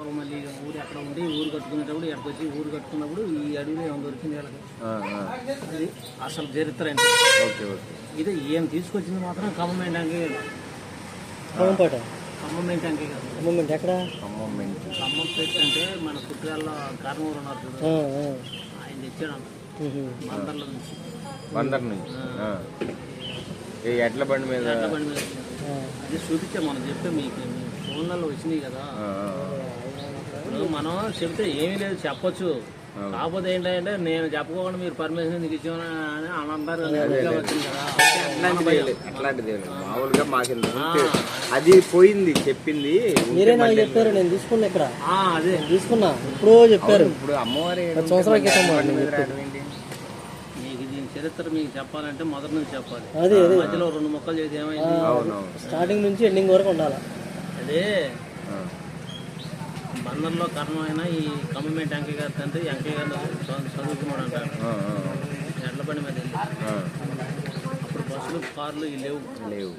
పొలం మళ్ళీ ఊరు అక్కడ ఉండి ఊరు కట్టుకునేటప్పుడు ఎక్కడికి వచ్చి ఊరు కట్టుకున్నప్పుడు ఈ అడవిలో ఏమైనా దొరికింది వాళ్ళకి. ఆ, ఆ. అది అసలు చరిత్ర అంటే ఓకే ఓకే. ఇది ఏం తీసుకొచ్చింది మాత్రం ఖమ్మం అంకే పొలంపాట ఖమ్మం అంకే కాదు. ఎక్కడ? ఖమ్మం ఖమ్మం అంటే మన కుట్రాల్లో కారణం ఉన్నారు చూడు. ఆయన తెచ్చాడు ఉహు. మందర్ల నుంచి. బందర్ నుంచి? ఆ. ఈ ఎడ్ల బండి మీద? ఎడ్ల బండి మీద. అది చూపించా మనం చెప్తే మీకు మీ ఫోన్లలో వచ్చినాయి కదా. ఆ, ఆ. ఇప్పుడు మనం చెప్తే ఏమీ లేదు చెప్పొచ్చు. కాకపోతే ఏంటంటే నేను చెప్పుకోకుండా మీరు పర్మిషన్ ఎందుకు ఇచ్చామని అని అని అంటారు అట్లాంటిది. మామూలుగా మాకు అది పోయింది చెప్పింది. మీరే నాకు చెప్పారు నేను తీసుకున్నా ఇక్కడ. ఆ, అదే. తీసుకున్నా ఎప్పుడో చెప్పారు. ఇప్పుడు అమ్మవారి సంవత్సరాల? మీకు దీని చరిత్ర మీకు చెప్పాలంటే మొదటి నుంచి చెప్పాలి. అదే మధ్యలో రెండు మొక్కలు చేసి ఏమైంది? స్టార్టింగ్ నుంచి ఎండింగ్ వరకు ఉండాలి? అదే. బందర్లో కారణమైన ఈ కమ్మమే టంకయ్య గారి తండ్రి వెంకయ్య గారు చదువు- చదువుకున్నాడు అంటారు ఆ, ఆ, ఎడ్ల బండి మీద వెళ్ళి. అప్పుడు బస్సులు కార్లు ఇవి లేవు. లేవు.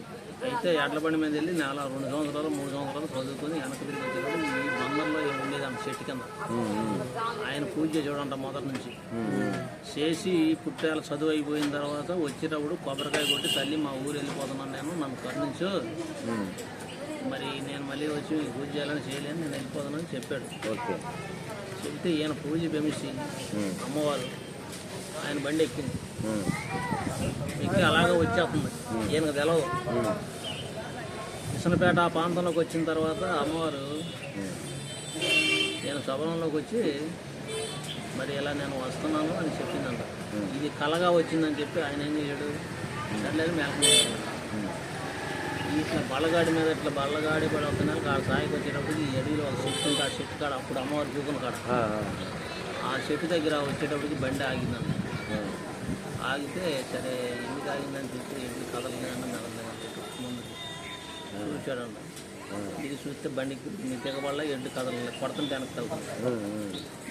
అయితే ఎడ్ల బండి మీద వెళ్ళి నెల రెండు సంవత్సరాలు మూడు సంవత్సరాలు చదువుకొని వెనక తిరిగి వచ్చేటప్పుడు ఈ బందర్లో ఉండేది అంత చెట్టు కింద. ఆయన పూజ చేసేవాడంట మొదటి నుంచి. చేసి పుట్టాల చదువు అయిపోయిన తర్వాత వచ్చేటప్పుడు కొబ్బరికాయ కొట్టి తల్లి మా ఊరు వెళ్ళిపోతున్నాను నేను నన్ను కరుణించు. మరి నేను మళ్ళీ వచ్చి మీకు పూజ చేయాలని చేయలేను నేను వెళ్ళిపోతానని చెప్పాడు. ఓకే. చెప్తే ఈయన పూజ పెమిసి అమ్మవారు ఆయన బండి ఎక్కింది. ఎక్కి అలాగే వచ్చేస్తుంది. ఈయనకు తెలవదు ఉమ్, కిషనపేట ఆ ప్రాంతంలోకి వచ్చిన తర్వాత అమ్మవారు. నేను శబరంలోకి వచ్చి మరి ఇలా నేను వస్తున్నాను అని చెప్పిందంట. ఇది కలగా వచ్చిందని చెప్పి ఆయన ఏం చేయడు సర్లేదు మేకపోయాడు ఇట్లా బల్లగాడి మీద ఇట్లా బల్లగాడి పడి వస్తున్నాను కాడ సాయికి వచ్చేటప్పుడు ఈ అడవిలో ఒక చెట్టు ఉంటే ఆ చెట్టు కాడ అప్పుడు అమ్మవారు చూకుని కాడ. ఆ, చెట్టు దగ్గర వచ్చేటప్పటికి బండి ఆగిందంట ఆ. ఆగితే సరే ఎందుకు ఆగిందని చెప్పి ఎందుకు కదలలేదని మెదలేదని చెప్పి ముందుకు చూశాడంట ఇది చూస్తే బండికి మీ తెగబల్ల ఎడ్డు కదలలేదు కొడుతుంటే వెనక్కి వెళ్తాను.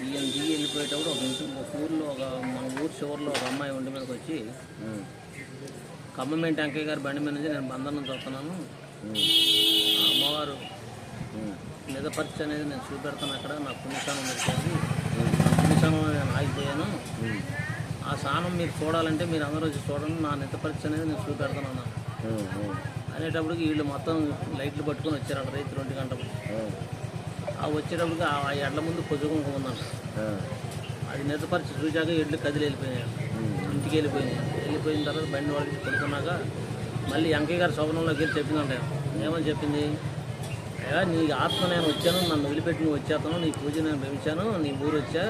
ఈయన దిగి వెళ్ళిపోయేటప్పుడు ఒక ఇంటి ఒక ఊర్లో ఒక మన ఊరు చివరిలో ఒక అమ్మాయి ఒంటి మీదకి వచ్చి ఉమ్, ఖమ్మం టంకయ్య గారి బండి మీద నుంచి నేను బంధం నుంచి వస్తున్నాను ఉమ్, ఆ అమ్మవారు ఉమ్. నిజపరీక్ష అనేది నేను చూపెడతాను అక్కడ. నా పుణ్యస్థానం దొరికింది ఆ పుణ్యస్థానంలో నేను ఆగిపోయాను. ఆ స్థానం మీరు చూడాలంటే మీరు అందరూ వచ్చి చూడండి. నా నిజపరీక్ష అనేది నేను చూపెడతాను అనేటప్పటికి వీళ్ళు మొత్తం లైట్లు పట్టుకొని వచ్చారంట రైతు రెండు గంటలు. ఆ వచ్చేటప్పటికి ఆ ఎడ్ల ముందు పొద్దుకుంక ఉందంట. అది నిజపరిచి చూశాక ఎడ్లు కదిలి వెళ్ళిపోయినాయి ఇంటికి వెళ్ళిపోయినాయి వెళ్ళిపోయిన తర్వాత బండి వాళ్ళకి పడుకున్నాక మళ్ళీ వెంకయ్య గారి శోభనంలోకి వెళ్ళి చెప్పిందంట ఏమని చెప్పింది? అయ్యా నీ ఆత్మ నేను వచ్చాను నన్ను వదిలిపెట్టి నువ్వు వచ్చేస్తాను నీ పూజ నేను భవించాను నీ ఊరు వచ్చా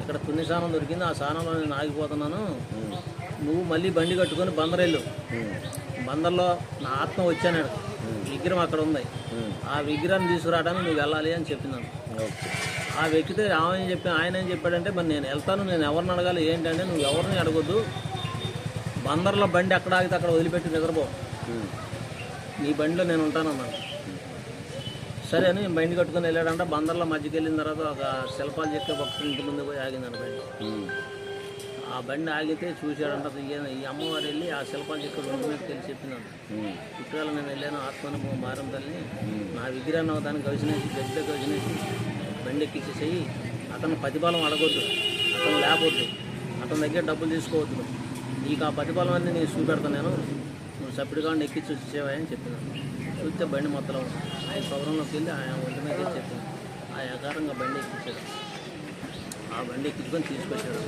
ఇక్కడ పుణ్యస్థానం దొరికింది ఆ స్థానంలో నేను ఆగిపోతున్నాను. నువ్వు మళ్ళీ బండి కట్టుకొని బందరెళ్ళు బందర్లో నా ఆత్మ వచ్చాను విగ్రహం అక్కడ ఉంది. ఆ విగ్రహాన్ని తీసుకురావడానికి నువ్వు వెళ్ళాలి అని చెప్పిందంట. ఓకే. ఆ వ్యక్తితో ఆమె చెప్పి ఆయన ఏం చెప్పాడంటే మరి నేను వెళ్తాను నేను ఎవరిని అడగాలి ఏంటంటే నువ్వు ఎవరిని అడగొద్దు. బందర్లో బండి అక్కడ ఆగితే అక్కడ వదిలిపెట్టి నిద్రపో. నీ బండిలో నేను ఉంటాను సరే అని బండి కట్టుకొని వెళ్ళాడంట. బందర్లో మధ్యకి వెళ్ళిన తర్వాత ఒక శిల్పాలు చెప్పే భక్తులు ఇంటి ముందు పోయి ఆగిందంట బండి. ఆ బండి ఆగితే చూశాడంట ఈ- అమ్మవారు వెళ్ళి ఆ శిల్పాలు చెక్కే రెండు మీదకి వెళ్ళి చెప్పిందంట ఇటీవల నేను వెళ్ళాను ఆత్మను మారం తల్లి. నా విగ్రహాన్ని ఒక దానికి గవిసినేసి గడ్డ గవిసినేసి బండి ఎక్కించేసేయి అతను ప్రతిఫలం అడగొద్దు. అతను లేపొద్దు అతని దగ్గర డబ్బులు తీసుకోవద్దు. నీకు ఆ ప్రతిఫలం అన్ని నేను చూపెడతాను నేను నువ్వు సపరేట్గా ఎక్కించి వచ్చేవా అని చెప్పినాను చూస్తే బండి మొత్తం ఆయన సౌరంలోకి వెళ్ళి ఆయన ఒంటి మీద వెళ్ళి చెప్పింది ఆ ఆకారంగా బండి ఎక్కించాడు. ఆ బండి ఎక్కించుకొని తీసుకొచ్చాడు.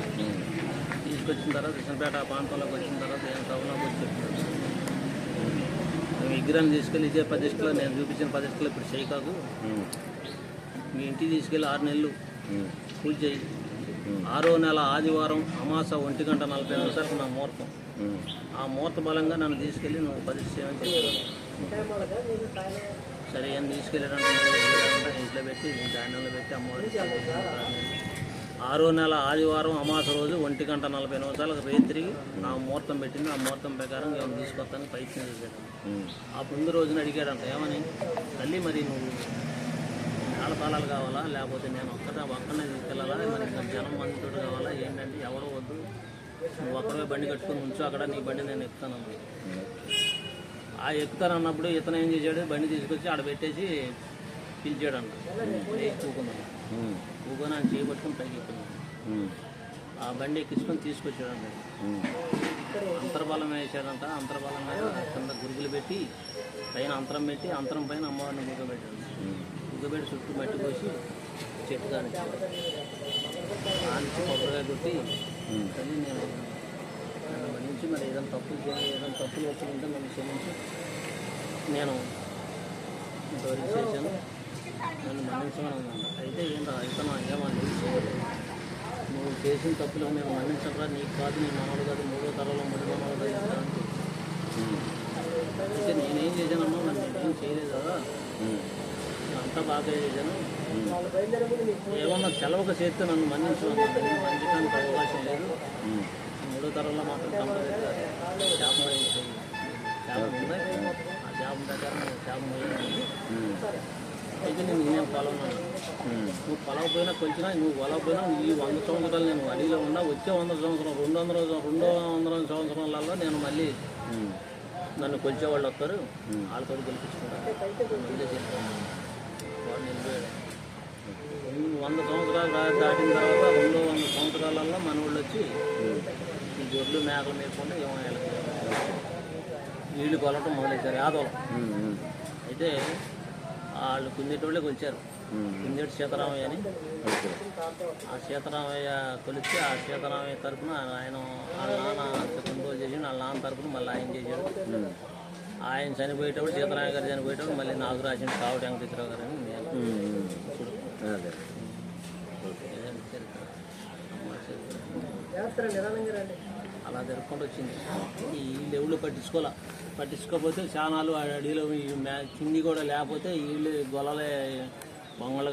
తీసుకొచ్చిన తర్వాత కృష్ణపేట ప్రాంతంలోకి వచ్చిన తర్వాత ఏం సౌరంలోకి వచ్చి చెప్పాడు విగ్రహం తీసుకెళ్ళి ఇదే ప్రతిష్టలో నేను చూపించిన ప్రతిష్టలో ఇప్పుడు చేయకాకు మీ ఇంటికి తీసుకెళ్ళి ఆరు నెలలు. పూజ చేయి. ఆరో నెల ఆదివారం అమాస ఒంటి గంట నలభై నిమిషాలకు నా ముహూర్తం. ఆ ముహూర్త బలంగా నన్ను తీసుకెళ్ళి నువ్వు చేయమని చెప్పాను సరే ఏం తీసుకెళ్ళాడంటే ఇంట్లో పెట్టి ధాన్యంలో పెట్టి అమ్మవారికి ఆరో నెల ఆదివారం అమాస రోజు ఒంటి గంట నలభై నిమిషాలకు రేత్రి ఆ ముహూర్తం పెట్టింది. ఆ ముహూర్తం ప్రకారం ఏమైనా తీసుకొస్తాను ప్రయత్నం ఉమ్, ఆ ముందు రోజున అడిగాడంట ఏమని? తల్లి మరి నువ్వు తాళాలు కావాలా? లేకపోతే నేను ఒక్కటే ఒక్కనే తీసుకెళ్ళాలా? మరి ఇంకా జనం మందితో కావాలా? ఏంటంటే ఎవరో వద్దు. నువ్వు ఒక్కడే బండి కట్టుకొని ఉంచు. అక్కడ నీ బండి నేను ఎక్కుతాను. ఆ ఎక్కుతాను అన్నప్పుడు ఇతను ఏం చేశాడు? బండి తీసుకొచ్చి ఆడ పెట్టేసి పిలిచాడంట లేచి కూకున్నాను కూకొని ఆయన చేపట్టుకుని పైకి ఎక్కున్నాను ఆ బండి ఎక్కించుకొని తీసుకొచ్చాడంట ఉమ్, అంతర్బలం వేసాడంట అంతర్బలం మీద కింద గురుగులు పెట్టి పైన అంతరం పెట్టి అంతరం పైన అమ్మవారిని గుగ్గబెట్టాడు ఉమ్, గుగ్గబెట్టి చుట్టూ మట్టి పోసి చెట్టు కానిచ్చాడు కానిచ్చి కొబ్బరిగా కొట్టి. తల్లి నేను నన్ను మన్నించి మరి ఏదైనా తప్పులు చేయాలి ఏదైనా తప్పులు వచ్చిందంటే నన్ను క్షమించి. నేను ఇంతవరకు చేశాను. నన్ను మన్నించమని అన్నాను. అయితే ఏంటో ఇతను ఏమని నువ్వు చేసిన తప్పులు నేను మన్నించరా నీకు కాదు నీ మనవడు కాదు మూడో తరంలో మూడు మనవడు కాదు అయితే నేనేం చేశానమ్మా మరి నేనేం చేయలేదు కదా ఉమ్, అంతా బాగా చేశాను. ఏమన్నా సెలవుగా చేస్తే నన్ను నేను మన్నించడానికి అవకాశం లేదు. మూడో తరంలో మాత్రం కంపల్సరీగా శాపం వేయించాలి శాపం ఉంది. ఆ శాపం శాపం ఉమ్, అయితే నేను నేనేం పొలవన్నాను నువ్వు పొలవపోయినా కొంచెం నువ్వు పొలవపోయినా ఈ వంద సంవత్సరాలు నేను అడిగిలో ఉన్నా వచ్చే వంద సంవత్సరం రెండు వందల రెండో వందల సంవత్సరాలలో నేను మళ్ళీ నన్ను కొలిచేవాళ్ళు వస్తారు. వాళ్ళతో గెలిపించుకుంటాను ముందే చెప్పాను వాడు నిలిపోయాడు రెండు వంద సంవత్సరాలు దాటిన తర్వాత రెండు వంద సంవత్సరాలలో మన వాళ్ళు వచ్చి ఈ గొడ్లు మేకలు మేపుకుంటే ఏమైనా నీళ్ళు కొలటం మొదలైసారు యాదవులు అయితే వాళ్ళు కుందేటోళ్ళే కొలిచారు. కుందేటి సీతారామయ్య అని. ఆ సీతారామయ్య కొలిచి ఆ సీతారామయ్య తరపున ఆయన వాళ్ళ నాన్న కొనుగోలు చేసి వాళ్ళ నాన్న తరపున మళ్ళీ ఆయన చేశాడు. ఆయన చనిపోయేటప్పుడు సీతారామయ్య గారు చనిపోయేటప్పుడు మళ్ళీ నాకు రాసిన కావటి వెంకటేశ్వరరావు గారు అని నేను ఇప్పుడు అదే అలా జరుపుకుంటూ వచ్చింది. ఈ లెవెల్ పట్టించుకోలే. పట్టించుకోకపోతే చానాలు అడవిలో ఈ కింది కూడా లేకపోతే వీళ్ళు గొలలే బొంగలు